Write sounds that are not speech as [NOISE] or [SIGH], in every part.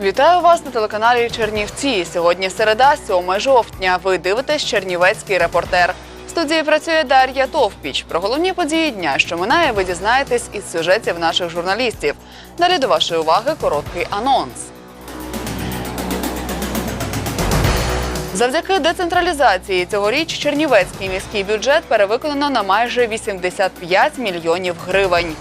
Вітаю вас на телеканалі Чернівці. Сьогодні середа, 7 жовтня. Ви дивитесь Чернівецький репортер. В студії працює Дар'я Товпіч. Про головні події дня, що минає, ви дізнаєтесь із сюжетів наших журналістів. Далі до вашої уваги короткий анонс. Завдяки децентралізації цьогоріч Чернівецький міський бюджет перевиконано на майже 85 мільйонів гривень.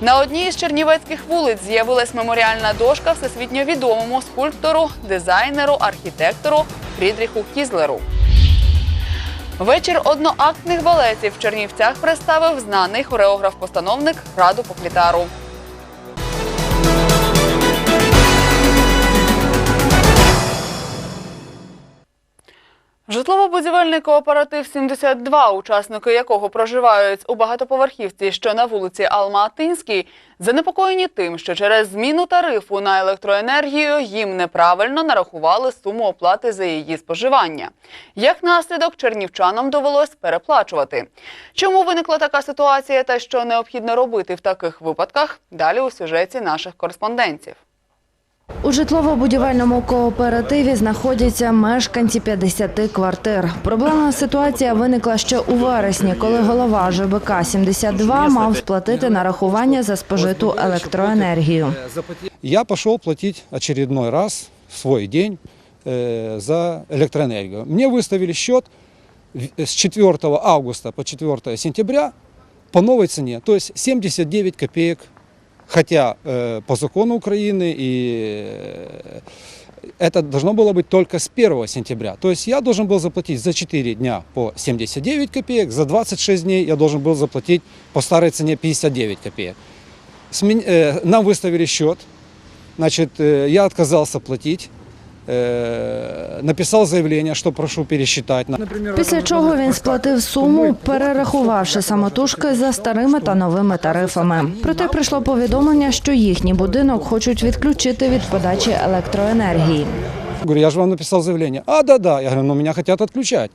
На одній з чернівецьких вулиць з'явилась меморіальна дошка всесвітньо відомому скульптору, дизайнеру, архітектору Фрідріху Кізлеру. Вечір одноактних балетів в Чернівцях представив знаний хореограф-постановник Раду Поклітару. Житлово-будівельний кооператив 72, учасники якого проживають у багатоповерхівці, що на вулиці Алма-Атинській, занепокоєні тим, що через зміну тарифу на електроенергію їм неправильно нарахували суму оплати за її споживання. Як наслідок, чернівчанам довелось переплачувати. Чому виникла така ситуація та що необхідно робити в таких випадках? Далі у сюжеті наших кореспондентів. У житлово-будівельному кооперативі знаходяться мешканці 50 квартир. Проблемна ситуація виникла ще у вересні, коли голова ЖБК 72 мав сплатити нарахування за спожиту електроенергію. Я пошел платить очередной раз в свой день э, за электроэнергию. Мне выставили счет в- с 4 августа по 4 сентября по новой цене, то есть 79 копеек, хотя э, по закону Украины и э, это должно было быть только с 1 сентября. То есть я должен был заплатить за 4 дня по 79 копеек, за 26 дней я должен был заплатить по старой цене 59 копеек. Смен- э, Нам выставили счет, значит, э, я отказался платить, э, написал заявление, что прошу пересчитать. На- Після чого він сплатив суму, перерахувавши самотужки за старими та новими тарифами. Проте прийшло повідомлення, що їхній будинок хочуть відключити від подачі електроенергії. Говорю, я же вам написал заявление. А, да-да. Я говорю, ну меня хотят отключать.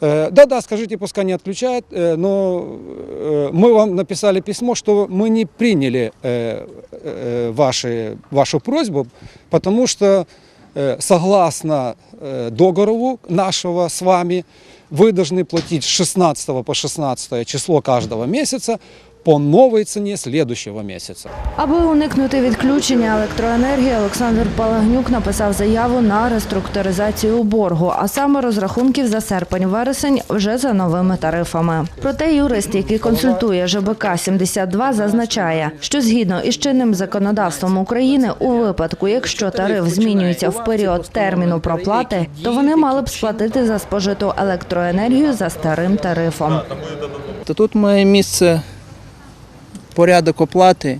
Э, Да-да, скажите, пускай не отключают, э, но э, мы вам написали письмо, что мы не приняли э, э, ваши, вашу просьбу, потому что э, согласно э, договору нашего с вами, вы должны платить с 16 по 16 число каждого месяца по новой цене следующего месяца. Аби уникнути відключення електроенергії, Олександр Палагнюк написав заяву на реструктуризацію боргу, а саме розрахунків за серпень-вересень вже за новими тарифами. Проте юрист, який консультує ЖБК 72, зазначає, що згідно із чинним законодавством України, у випадку, якщо тариф змінюється в період терміну проплати, то вони мали б сплатити за спожиту електроенергію за старим тарифом. То тут має місце порядок оплати,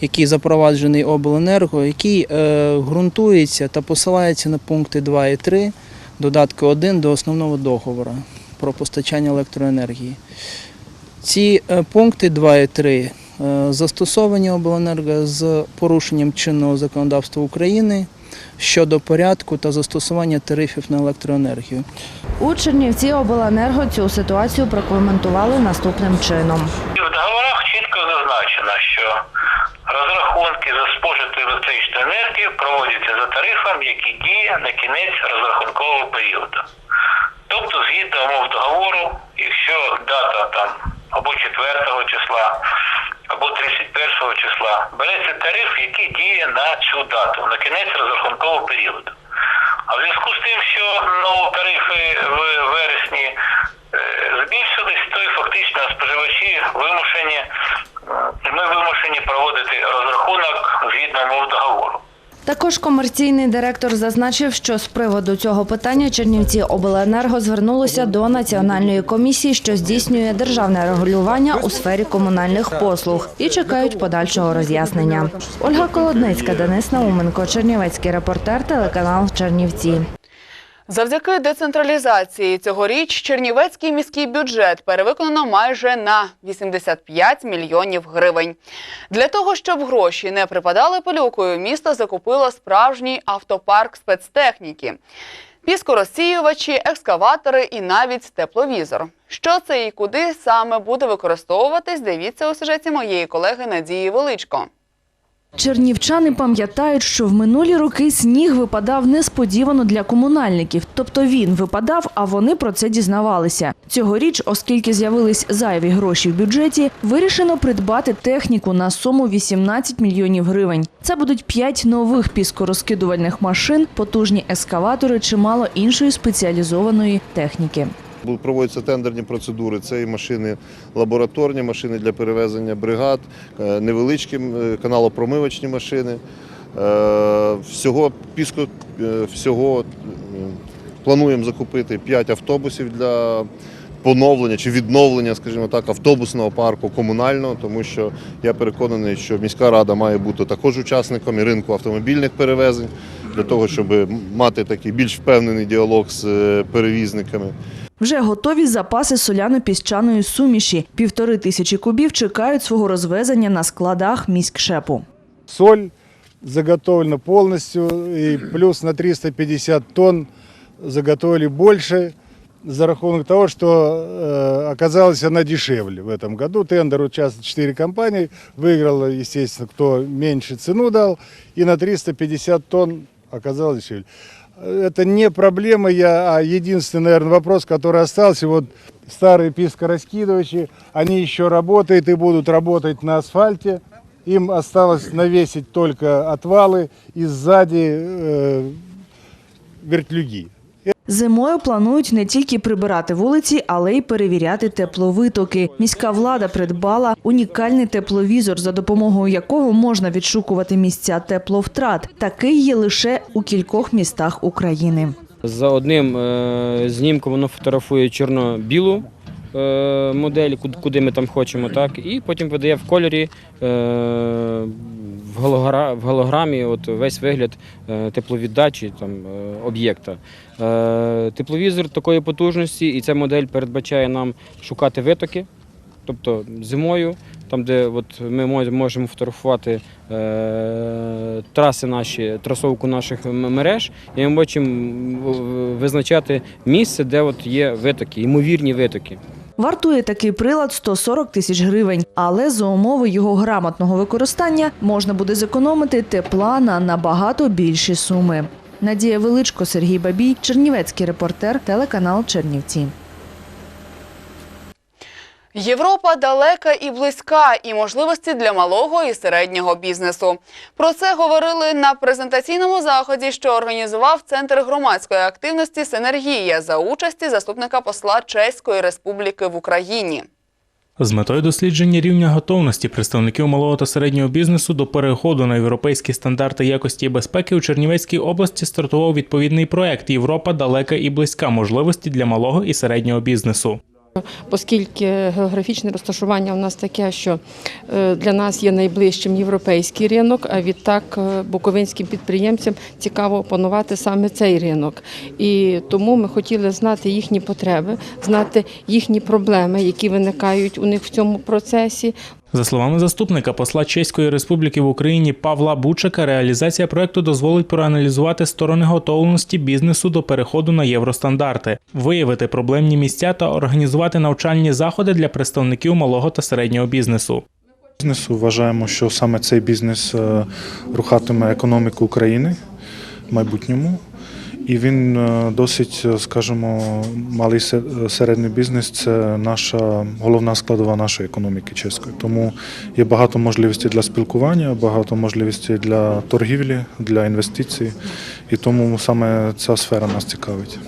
який запроваджений обленерго, який е, ґрунтується та посилається на пункти 2 і 3 додатку 1 до основного договору про постачання електроенергії. Ці е, пункти 2 і 3 е, застосовані обленерго з порушенням чинного законодавства України щодо порядку та застосування тарифів на електроенергію. У Чернівці обленерго цю ситуацію прокоментували наступним чином. І зазначено, що розрахунки за спожиту електричну енергію проводяться за тарифом, який діє на кінець розрахункового періоду. Тобто, згідно умов договору, якщо дата там або 4 числа, або 31 числа, береться тариф, який діє на цю дату, на кінець розрахункового періоду. А в зв'язку з тим, що ну, тарифи в вересні е, збільшились, то і фактично споживачі вимушені, е, ми вимушені проводити розрахунок згідно мов договору. Також комерційний директор зазначив, що з приводу цього питання Чернівці обленерго звернулося до національної комісії, що здійснює державне регулювання у сфері комунальних послуг, і чекають подальшого роз'яснення. Ольга Колодницька, Денис Науменко, Чернівецький репортер, телеканал Чернівці. Завдяки децентралізації цьогоріч Чернівецький міський бюджет перевиконано майже на 85 мільйонів гривень. Для того, щоб гроші не припадали пилюкою, місто закупило справжній автопарк спецтехніки. Піскорозсіювачі, екскаватори і навіть тепловізор. Що це і куди саме буде використовуватись, дивіться у сюжеті моєї колеги Надії Величко. Чернівчани пам'ятають, що в минулі роки сніг випадав несподівано для комунальників. Тобто він випадав, а вони про це дізнавалися. Цьогоріч, оскільки з'явились зайві гроші в бюджеті, вирішено придбати техніку на суму 18 мільйонів гривень. Це будуть п'ять нових піскорозкидувальних машин, потужні ескаватори, чимало іншої спеціалізованої техніки. Проводяться тендерні процедури. Це і машини лабораторні, машини для перевезення бригад, е, невеличкі е, каналопромивочні машини. Е, Всього піску, всього плануємо закупити 5 автобусів для поновлення чи відновлення, скажімо так, автобусного парку комунального, тому що я переконаний, що міська рада має бути також учасником і ринку автомобільних перевезень для того, щоб мати такий більш впевнений діалог з перевізниками. Вже готові запаси соляно-піщаної суміші. Півтори тисячі кубів чекають свого розвезення на складах міськшепу. соль заготовлена полностью, и плюс на 350 тонн заготовили больше за рахунок того, что э, оказалась она дешевле в этом году. Тендер участвовали 4 компании, выиграла, естественно, кто меньше цену дал, и на 350 тонн оказалось дешевле. Это не проблема, я, а единственный, наверное, вопрос, который остался, вот старые пискораскидывачи, они еще работают и будут работать на асфальте. Им осталось навесить только отвалы и сзади э, вертлюги. Зимою планують не тільки прибирати вулиці, але й перевіряти тепловитоки. Міська влада придбала унікальний тепловізор, за допомогою якого можна відшукувати місця тепловтрат. Такий є лише у кількох містах України. За одним е, знімком воно фотографує чорно-білу е, модель, куди, ми там хочемо, так, і потім видає в кольорі е, в, гологра, в голограмі от, весь вигляд е, тепловіддачі там, об'єкта. Тепловізор такої потужності, і ця модель передбачає нам шукати витоки. Тобто зимою, там, де от ми можемо фотографувати траси наші, трасовку наших мереж, і ми можемо визначати місце, де от є витоки, ймовірні витоки. Вартує такий прилад 140 тисяч гривень, але за умови його грамотного використання можна буде зекономити тепла на набагато більші суми. Надія Величко, Сергій Бабій, Чернівецький репортер, телеканал Чернівці. Європа далека і близька, і можливості для малого і середнього бізнесу. Про це говорили на презентаційному заході, що організував Центр громадської активності Синергія за участі заступника посла Чеської Республіки в Україні. З метою дослідження рівня готовності представників малого та середнього бізнесу до переходу на європейські стандарти якості і безпеки у Чернівецькій області стартував відповідний проект Європа далека і близька можливості для малого і середнього бізнесу. Оскільки географічне розташування у нас таке, що е, для нас є найближчим європейський ринок, а відтак е, буковинським підприємцям цікаво опанувати саме цей ринок. І тому ми хотіли знати їхні потреби, знати їхні проблеми, які виникають у них в цьому процесі. За словами заступника посла Чеської Республіки в Україні Павла Бучака, реалізація проекту дозволить проаналізувати сторони готовності бізнесу до переходу на євростандарти, виявити проблемні місця та організувати навчальні заходи для представників малого та середнього бізнесу. бізнесу. Вважаємо, що саме цей бізнес е, рухатиме економіку України в майбутньому. І він е, досить, е, скажімо, малий е, середній бізнес це наша головна складова нашої економіки чеської. Тому є багато можливостей для спілкування, багато можливостей для торгівлі, для інвестицій. І тому саме ця сфера нас цікавить.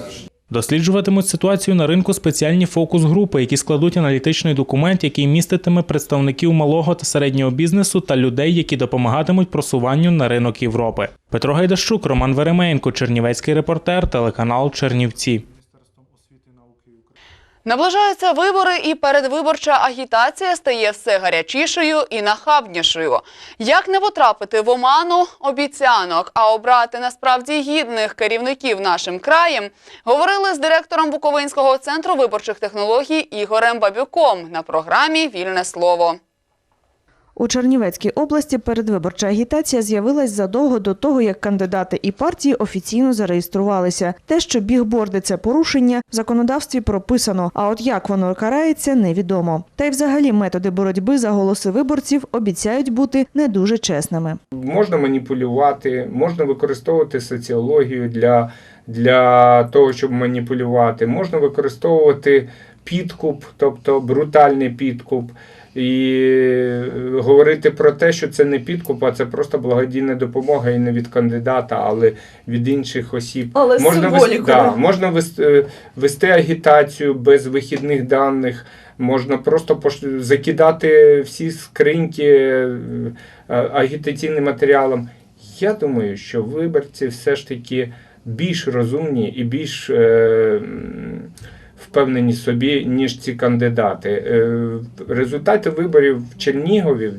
Досліджуватимуть ситуацію на ринку спеціальні фокус-групи, які складуть аналітичний документ, який міститиме представників малого та середнього бізнесу та людей, які допомагатимуть просуванню на ринок Європи. Петро Гайдащук, Роман Веременко, Чернівецький репортер, телеканал Чернівці. Наближаються вибори, і передвиборча агітація стає все гарячішою і нахабнішою. Як не потрапити в оману обіцянок, а обрати насправді гідних керівників нашим краєм, говорили з директором Буковинського центру виборчих технологій Ігорем Бабюком на програмі Вільне слово. У Чернівецькій області передвиборча агітація з'явилась задовго до того, як кандидати і партії офіційно зареєструвалися. Те, що бігборди – це порушення, в законодавстві прописано, а от як воно карається, невідомо. Та й взагалі методи боротьби за голоси виборців обіцяють бути не дуже чесними. Можна маніпулювати, можна використовувати соціологію для, для того, щоб маніпулювати, можна використовувати підкуп, тобто брутальний підкуп, і е, говорити про те, що це не підкуп, а це просто благодійна допомога і не від кандидата, але від інших осіб. Але можна вести, да, можна вести, вести агітацію без вихідних даних. Можна просто пош- закидати всі скриньки е, агітаційним матеріалом. Я думаю, що виборці все ж таки більш розумні і більш е, впевнені в собі, ніж ці кандидати. Е, результати виборів в Чернігові,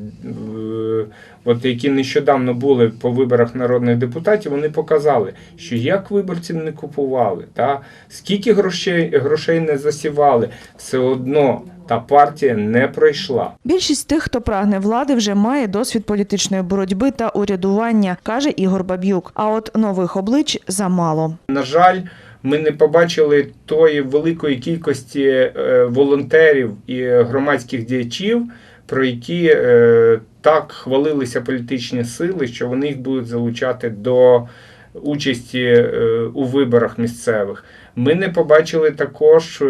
от які нещодавно були по виборах народних депутатів, вони показали, що як виборців не купували, та, скільки грошей, грошей не засівали, все одно та партія не пройшла. Більшість тих, хто прагне влади, вже має досвід політичної боротьби та урядування, каже Ігор Баб'юк. А от нових облич замало. На жаль, ми не побачили тої великої кількості е, волонтерів і громадських діячів, про які е, так хвалилися політичні сили, що вони їх будуть залучати до участі е, у виборах місцевих. Ми не побачили також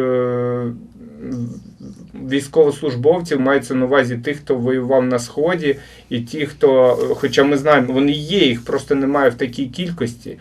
військовослужбовців, мається на увазі тих, хто воював на сході, і ті, хто, хоча ми знаємо, вони є, їх просто немає в такій кількості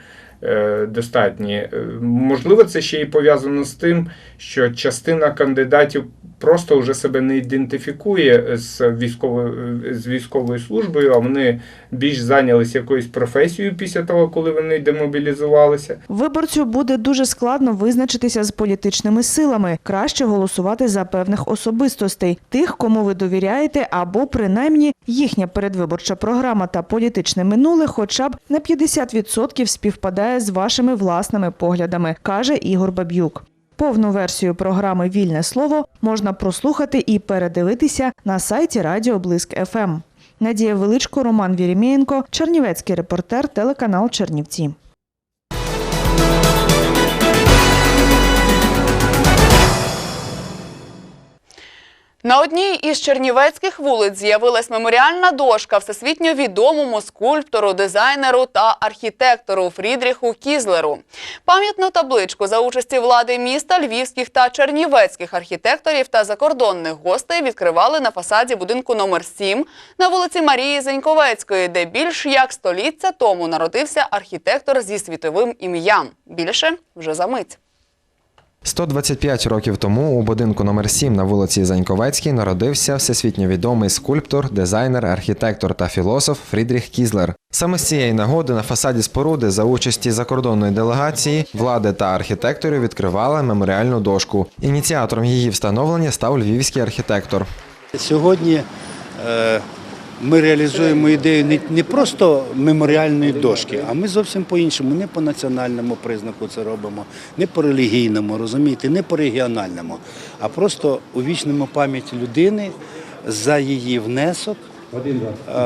достатні. Е, Можливо, це ще й пов'язано з тим, що частина кандидатів просто вже себе не ідентифікує з військовою, з військовою службою, а вони більш зайнялися якоюсь професією після того, коли вони демобілізувалися. Виборцю буде дуже складно визначитися з політичними силами. Краще голосувати за певних особистостей, тих, кому ви довіряєте, або принаймні їхня передвиборча програма та політичне минуле, хоча б на 50% співпадає з вашими власними поглядами, каже Ігор Баб'юк. Повну версію програми Вільне слово можна прослухати і передивитися на сайті Радіо Блиск ФМ. Надія Величко, Роман Вірімєєнко, Чернівецький репортер, телеканал Чернівці. На одній із чернівецьких вулиць з'явилась меморіальна дошка всесвітньо відомому скульптору, дизайнеру та архітектору Фрідріху Кізлеру. Пам'ятну табличку за участі влади міста, львівських та чернівецьких архітекторів та закордонних гостей відкривали на фасаді будинку номер 7 на вулиці Марії Зеньковецької, де більш як століття тому народився архітектор зі світовим ім'ям. Більше вже за мить. 125 років тому у будинку номер 7 на вулиці Заньковецькій народився всесвітньо відомий скульптор, дизайнер, архітектор та філософ Фрідріх Кізлер. Саме з цієї нагоди на фасаді споруди за участі закордонної делегації, влади та архітекторів відкривали меморіальну дошку. Ініціатором її встановлення став львівський архітектор. Сьогодні е, ми реалізуємо ідею не, просто меморіальної дошки, а ми зовсім по-іншому, не по національному признаку це робимо, не по релігійному, розумієте, не по регіональному, а просто увічнимо пам'ять людини за її внесок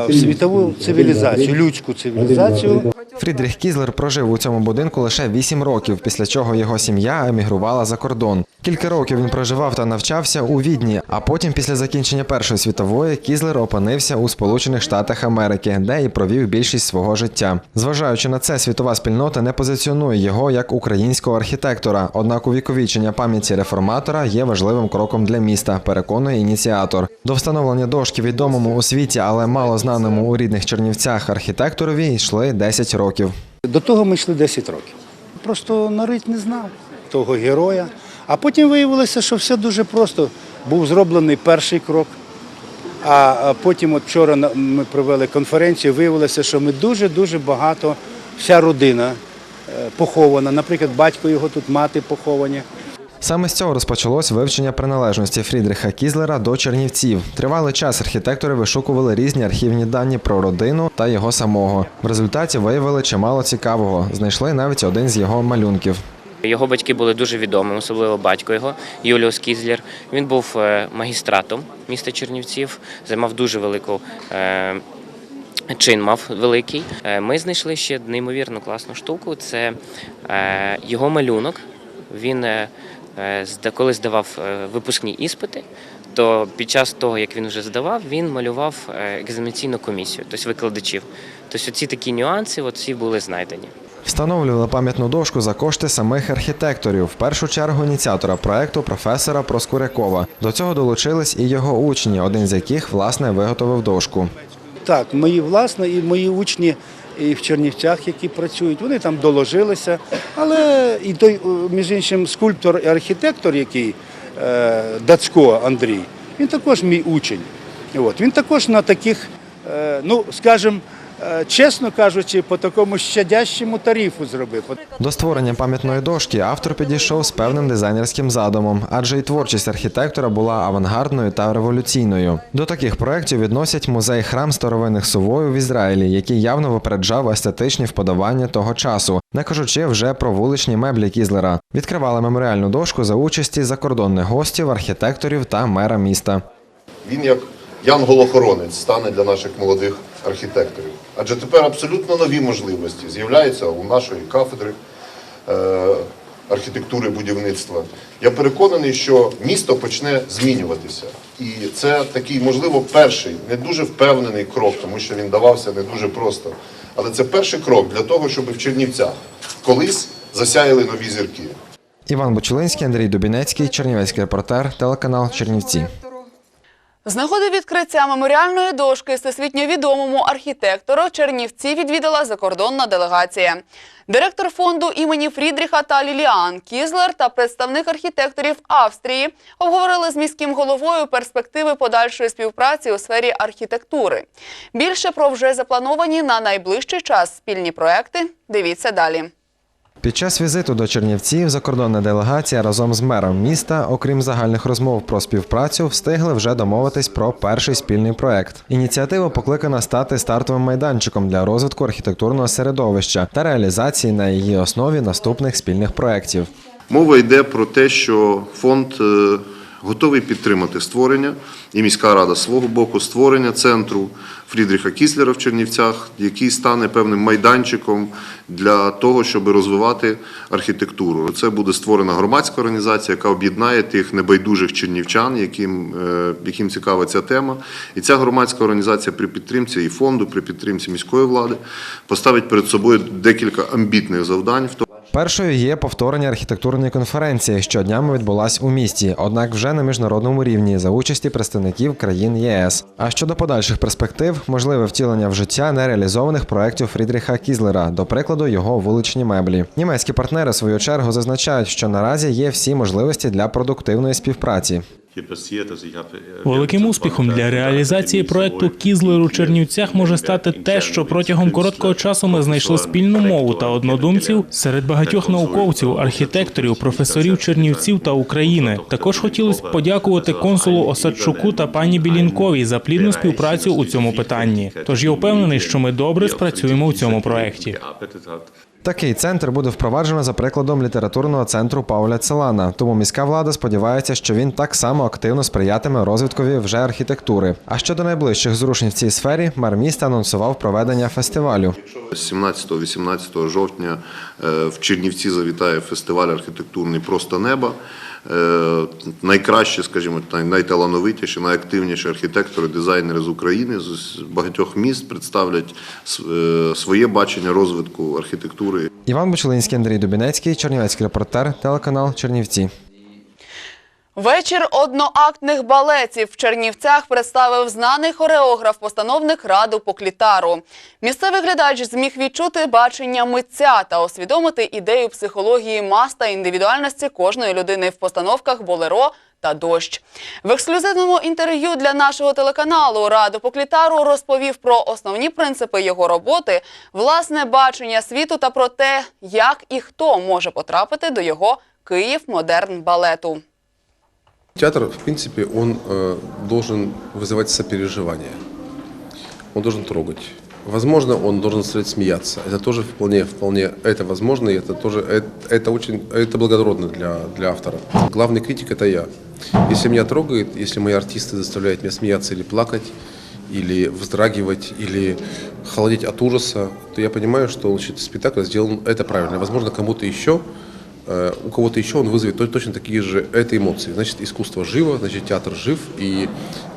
в світову цивілізацію, людську цивілізацію. Фрідріх Кізлер прожив у цьому будинку лише 8 років, після чого його сім'я емігрувала за кордон. Кілька років він проживав та навчався у Відні, а потім, після закінчення Першої світової, Кізлер опинився у Сполучених Штатах Америки, де і провів більшість свого життя. Зважаючи на це, світова спільнота не позиціонує його як українського архітектора. Однак увіковічення пам'яті реформатора є важливим кроком для міста, переконує ініціатор. До встановлення дошки відомому у світі, але мало знаному у рідних Чернівцях архітекторові йшли 10 років. До того ми йшли 10 років. Просто народ не знав того героя. А потім виявилося, що все дуже просто. Був зроблений перший крок. А потім, от вчора ми провели конференцію, виявилося, що ми дуже-дуже багато, вся родина е, похована. Наприклад, батько його тут, мати поховані. Саме з цього розпочалось вивчення приналежності Фрідріха Кізлера до Чернівців. Тривалий час архітектори вишукували різні архівні дані про родину та його самого. В результаті виявили чимало цікавого. Знайшли навіть один з його малюнків. Його батьки були дуже відомі, особливо батько його Юліус Кізлер. Він був е, магістратом міста Чернівців, займав дуже велику. е, Чин мав великий. Е, Ми знайшли ще неймовірну класну штуку. Це його малюнок. Він коли здавав е, випускні іспити, то під час того, як він вже здавав, він малював е, екзаменаційну комісію, тобто викладачів. Тобто ці такі нюанси от всі були знайдені. Встановлювали пам'ятну дошку за кошти самих архітекторів, в першу чергу ініціатора проекту професора Проскурякова. До цього долучились і його учні, один з яких власне виготовив дошку. Так, мої власне і мої учні і в Чернівцях, які працюють, вони там доложилися. Але і той, е, між іншим, скульптор і архітектор, який е, Дацько Андрій, він також мій учень. От, він також на таких, е, ну, скажімо, чесно кажучи, по такому щадящому тарифу зробив. До створення пам'ятної дошки автор підійшов з певним дизайнерським задумом, адже і творчість архітектора була авангардною та революційною. До таких проєктів відносять музей храм старовинних сувою в Ізраїлі, який явно випереджав естетичні вподобання того часу, не кажучи вже про вуличні меблі Кізлера. Відкривали меморіальну дошку за участі закордонних гостів, архітекторів та мера міста. Він як янгол-охоронець стане для наших молодих архітекторів. Адже тепер абсолютно нові можливості з'являються у нашої кафедри е, архітектури будівництва. Я переконаний, що місто почне змінюватися. І це такий, можливо, перший, не дуже впевнений крок, тому що він давався не дуже просто. Але це перший крок для того, щоб в Чернівцях колись засяяли нові зірки. Іван Бочулинський, Андрій Дубінецький, Чернівецький репортер, телеканал Чернівці. З нагоди відкриття меморіальної дошки всесвітньо відомому архітектору Чернівці відвідала закордонна делегація. Директор фонду імені Фрідріха та Ліліан Кізлер та представник архітекторів Австрії обговорили з міським головою перспективи подальшої співпраці у сфері архітектури. Більше про вже заплановані на найближчий час спільні проекти. Дивіться далі. Під час візиту до Чернівців закордонна делегація разом з мером міста, окрім загальних розмов про співпрацю, встигли вже домовитись про перший спільний проект. Ініціатива покликана стати стартовим майданчиком для розвитку архітектурного середовища та реалізації на її основі наступних спільних проєктів. Мова йде про те, що фонд е, готовий підтримати створення, і міська рада свого боку створення центру Фрідріха Кіслера в Чернівцях, який стане певним майданчиком для того, щоб розвивати архітектуру. Це буде створена громадська організація, яка об'єднає тих небайдужих чернівчан, яким, е, яким цікава ця тема. І ця громадська організація при підтримці і фонду, при підтримці міської влади поставить перед собою декілька амбітних завдань. Першою є повторення архітектурної конференції, що днями відбулась у місті, однак вже на міжнародному рівні за участі представників країн ЄС. А щодо подальших перспектив, можливе втілення в життя нереалізованих проєктів Фрідріха Кізлера, до прикладу, його вуличні меблі. Німецькі партнери в свою чергу зазначають, що наразі є всі можливості для продуктивної співпраці. Великим успіхом для реалізації проекту Кізлер у Чернівцях може стати те, що протягом короткого часу ми знайшли спільну мову та однодумців серед багатьох науковців, архітекторів, професорів Чернівців та України. Також хотілося б подякувати консулу Осадчуку та пані Білінковій за плідну співпрацю у цьому питанні. Тож я впевнений, що ми добре спрацюємо у цьому проекті. Такий центр буде впроваджено за прикладом літературного центру Пауля Целана. Тому міська влада сподівається, що він так само активно сприятиме розвиткові вже архітектури. А щодо найближчих зрушень в цій сфері, мер міста анонсував проведення фестивалю. 17-18 жовтня е, в Чернівці завітає фестиваль архітектурний Просто неба. Е, Найкращі, скажімо, найталановитіші, найактивніші архітектори, дизайнери з України з багатьох міст представлять е, своє бачення розвитку архітектури Іван Бучелинський, Андрій Дубінецький, Чернівецький репортер, телеканал Чернівці. Вечір одноактних балетів в Чернівцях представив знаний хореограф-постановник Раду Поклітару. Місцевий глядач зміг відчути бачення митця та усвідомити ідею психології мас та індивідуальності кожної людини в постановках «Болеро» та дощ. В ексклюзивному інтерв'ю для нашого телеканалу Раду Поклітару розповів про основні принципи його роботи, власне бачення світу та про те, як і хто може потрапити до його Київ модерн балету. Театр, в принципе, он э, должен вызывать сопереживание. Он должен трогать. Возможно, он должен стать смеяться. Это тоже вполне, вполне, это возможно, и это тоже, это, это очень, это благородно для, для автора. Главный критик – это я. Если меня трогает, если мои артисты заставляют меня смеяться или плакать, или вздрагивать, или холодеть от ужаса, то я понимаю, что значит, спектакль сделан это правильно. Возможно, кому-то еще, у кого-то еще он вызовет то- точно такие же это эмоции. Значит, искусство живо, значит, театр жив, и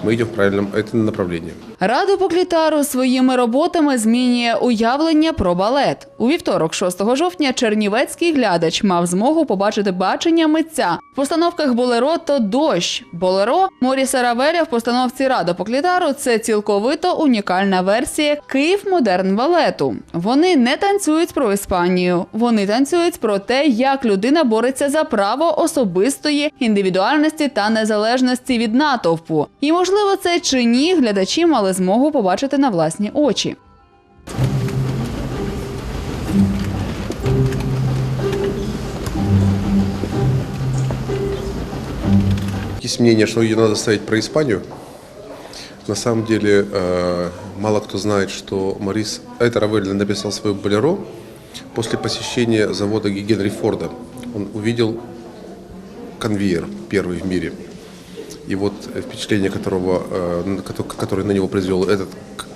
мы идем в правильном это направлении. Раду Поклітару своїми роботами змінює уявлення про балет. У вівторок, 6 жовтня, чернівецький глядач мав змогу побачити бачення митця. В постановках Болеро то дощ. Болеро Моріса Равеля в постановці Радо Поклітару це цілковито унікальна версія Київ модерн балету. Вони не танцюють про Іспанію. Вони танцюють про те, як людина бореться за право особистої індивідуальності та незалежності від натовпу. І можливо, це чи ні, глядачі мали змогу побачити на власні очі. Есть мнение, что ее надо ставить про Испанию. На самом деле, э, мало кто знает, что Морис это Равель написал свое «Болеро» после посещения завода Генри Форда. Он увидел конвейер, первый в мире. И вот э, впечатление, которого, э, на- кото- которое на него произвел этот к-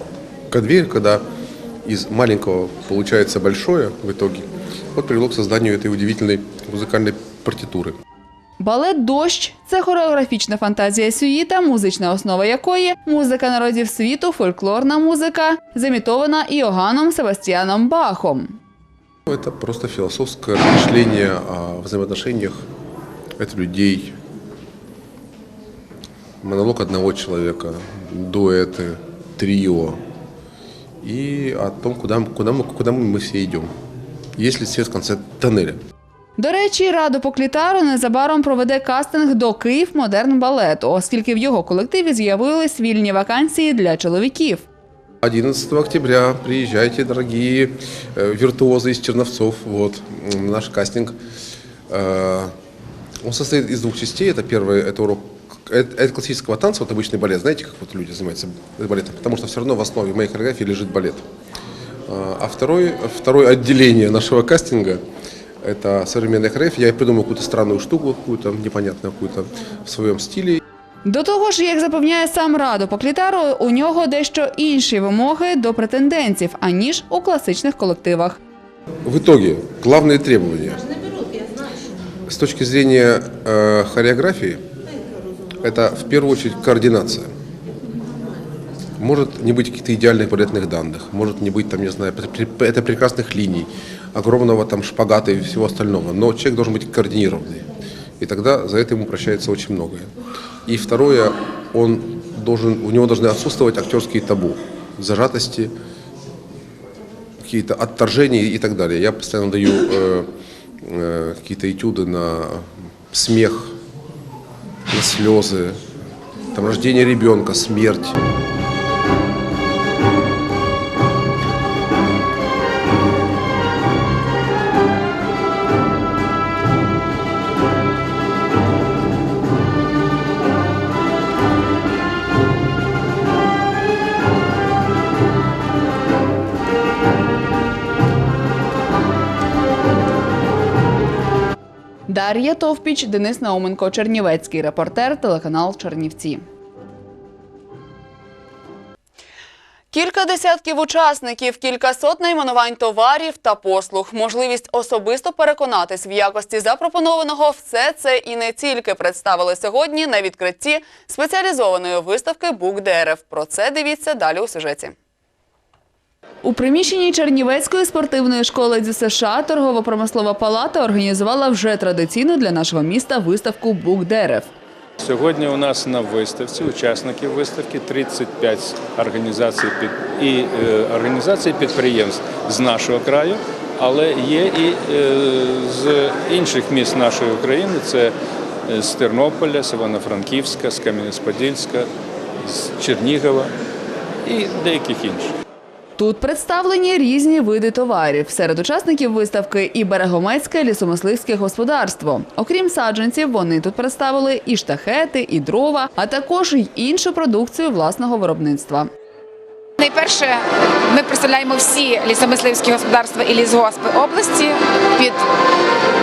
конвейер, когда из маленького получается большое в итоге, вот привело к созданию этой удивительной музыкальной партитуры. Балет Дощ це хореографічна фантазія Сюїта, музична основа якої музика народів світу, фольклорна музика, замітована Іоганном Себастьяном Бахом. Это просто философское размышление о взаимоотношениях это людей, монолог одного человека, дуэты, трио и о том, куда, мы- куда, мы, куда мы все идем. Есть ли свет в конце тоннеля? До речі, Раду Поклітару незабаром проведе кастинг до Київ модерн балету, оскільки в його колективі з'явились вільні вакансії для чоловіків. 11 октября приезжайте, дорогие э, виртуозы из Черновцов. Вот м, наш кастинг. Э, он состоит из двух частей. Это первый, это урок это, это классического танца, вот обычный балет. Знаете, как вот люди занимаются балетом? Потому что все равно в основе моей хореографии лежит балет. А а второй, второе отделение нашего кастинга – это современная хореография. Я придумал какую-то странную штуку, какую-то непонятную, какую-то в своем стиле. До того ж, як запевняє сам Раду Поклітару, у нього дещо інші вимоги до претендентів, аніж у класичних колективах. В итоге, главные требования с точки зрения э, хореографии – это в первую очередь координация. Может не быть каких-то идеальных балетных данных, может не быть там, не знаю, это прекрасных линий, огромного там шпагата и всего остального, но человек должен быть координированный. И тогда за это ему прощается очень многое. И второе, он должен, у него должны отсутствовать актерские табу, зажатости, какие-то отторжения и так далее. Я постоянно даю э, э, какие-то этюды на смех, на слезы, там рождение ребенка, смерть. Дар'я Товпіч, Денис Науменко, Чернівецький репортер, телеканал Чернівці. Кілька десятків учасників, кількасот найменувань товарів та послуг, можливість особисто переконатись в якості запропонованого – все це і не тільки представили сьогодні на відкритті спеціалізованої виставки «Бук ДРФ». Про це дивіться далі у сюжеті. У приміщенні Чернівецької спортивної школи ДЮСШ торгово-промислова палата організувала вже традиційну для нашого міста виставку «Бук ДРФ». Сьогодні у нас на виставці учасників виставки 35 організацій під і е, організацій підприємств з нашого краю, але є і е, з інших міст нашої України. Це е, з Тернополя, з Івано-Франківська, з Кам'янець-Подільська, з Чернігова і деяких інших. Тут представлені різні види товарів. Серед учасників виставки і берегомецьке лісомисливське господарство. Окрім саджанців, вони тут представили і штахети, і дрова, а також й іншу продукцію власного виробництва. Найперше, ми представляємо всі лісомисливські господарства і лісгоспи області під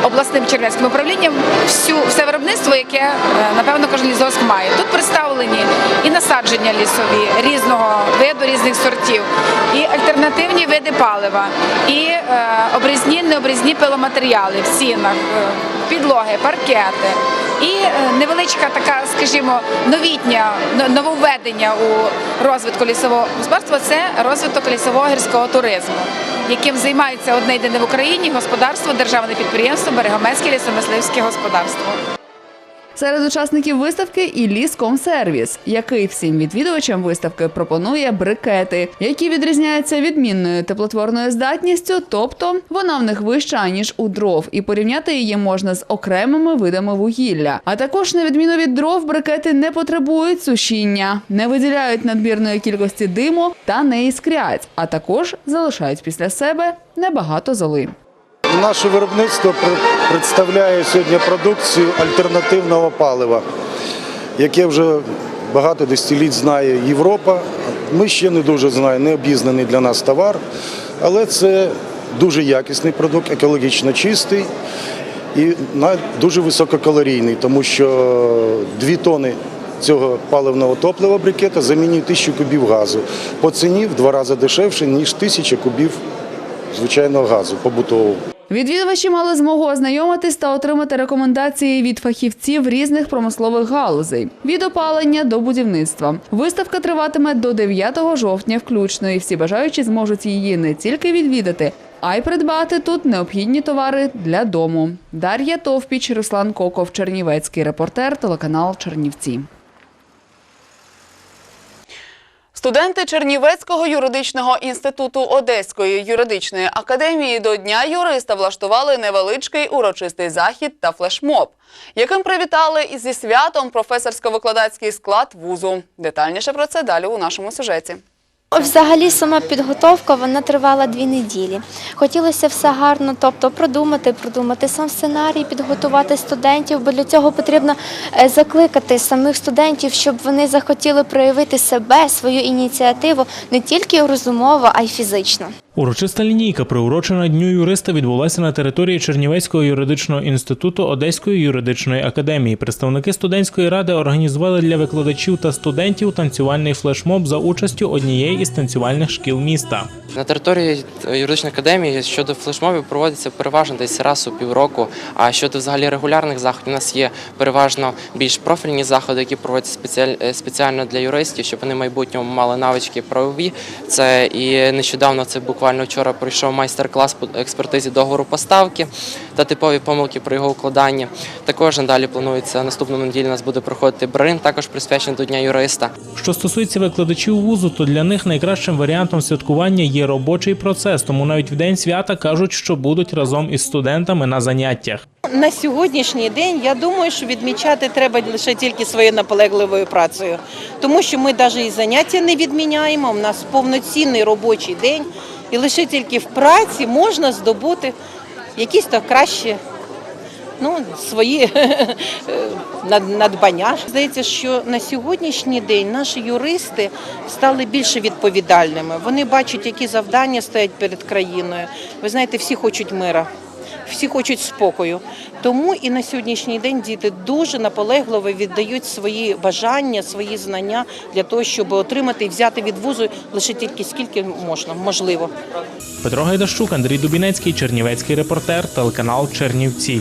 обласним чернецьким управлінням. Всю все виробництво, яке е, напевно кожен лісгосп має. Тут представлені і насадження лісові різного виду, різних сортів, і альтернативні види палива, і е, обрізні, необрізні пиломатеріали в сінах, е, підлоги, паркети. І е, невеличка така, скажімо, новітня нововведення у розвитку лісового господарства це розвиток лісового гірського туризму, яким займається одне єдине в Україні господарство, державне підприємство Берегомецьке лісомисливське господарство. Серед учасників виставки і ліскомсервіс, який всім відвідувачам виставки пропонує брикети, які відрізняються відмінною теплотворною здатністю, тобто вона в них вища ніж у дров, і порівняти її можна з окремими видами вугілля. А також, на відміну від дров, брикети не потребують сушіння, не виділяють надмірної кількості диму та не іскрять, а також залишають після себе небагато золи. Наше виробництво представляє сьогодні продукцію альтернативного палива, яке вже багато десятиліть знає Європа. Ми ще не дуже знаємо, не обізнаний для нас товар, але це дуже якісний продукт, екологічно чистий і дуже висококалорійний, тому що дві тони цього паливного топлива брикета замінює тисячу кубів газу. По ціні в два рази дешевше, ніж тисяча кубів звичайного газу побутового. Відвідувачі мали змогу ознайомитись та отримати рекомендації від фахівців різних промислових галузей від опалення до будівництва. Виставка триватиме до 9 жовтня включно, і всі бажаючі зможуть її не тільки відвідати, а й придбати тут необхідні товари для дому. Дар'я Товпіч, Руслан Коков, Чернівецький репортер, телеканал Чернівці. Студенти Чернівецького юридичного інституту Одеської юридичної академії до Дня юриста влаштували невеличкий урочистий захід та флешмоб, яким привітали і зі святом професорсько-викладацький склад вузу. Детальніше про це далі у нашому сюжеті. Взагалі сама підготовка вона тривала дві неділі. Хотілося все гарно, тобто продумати, продумати сам сценарій, підготувати студентів, бо для цього потрібно е, закликати самих студентів, щоб вони захотіли проявити себе, свою ініціативу не тільки розумово, а й фізично. Урочиста лінійка, приурочена Дню юриста, відбулася на території Чернівецького юридичного інституту Одеської юридичної академії. Представники студентської ради організували для викладачів та студентів танцювальний флешмоб за участю однієї із танцювальних шкіл міста. На території юридичної академії щодо флешмобів проводиться переважно десь раз у півроку. А щодо взагалі регулярних заходів, у нас є переважно більш профільні заходи, які проводяться е, спеціально для юристів, щоб вони в майбутньому мали навички правові. Це і нещодавно це буквально вчора пройшов майстер-клас по експертизі договору поставки та типові помилки при його укладанні. Також надалі планується наступну неділю. У нас буде проходити брин, також присвячений до Дня юриста. Що стосується викладачів вузу, то для них найкращим варіантом святкування є робочий процес, тому навіть в день свята кажуть, що будуть разом із студентами на заняттях. На сьогоднішній день я думаю, що відмічати треба лише тільки своєю наполегливою працею, тому що ми навіть і заняття не відміняємо. У нас повноцінний робочий день, і лише тільки в праці можна здобути якісь то кращі ну, свої [LAUGHS] над- надбання. Здається, що на сьогоднішній день наші юристи стали більше відповідальними. Вони бачать, які завдання стоять перед країною. Ви знаєте, всі хочуть мира. Всі хочуть спокою, тому і на сьогоднішній день діти дуже наполегливо віддають свої бажання, свої знання для того, щоб отримати і взяти від вузу лише тільки скільки можна, можливо. Петро Гайдащук, Андрій Дубінецький, Чернівецький репортер, телеканал Чернівці.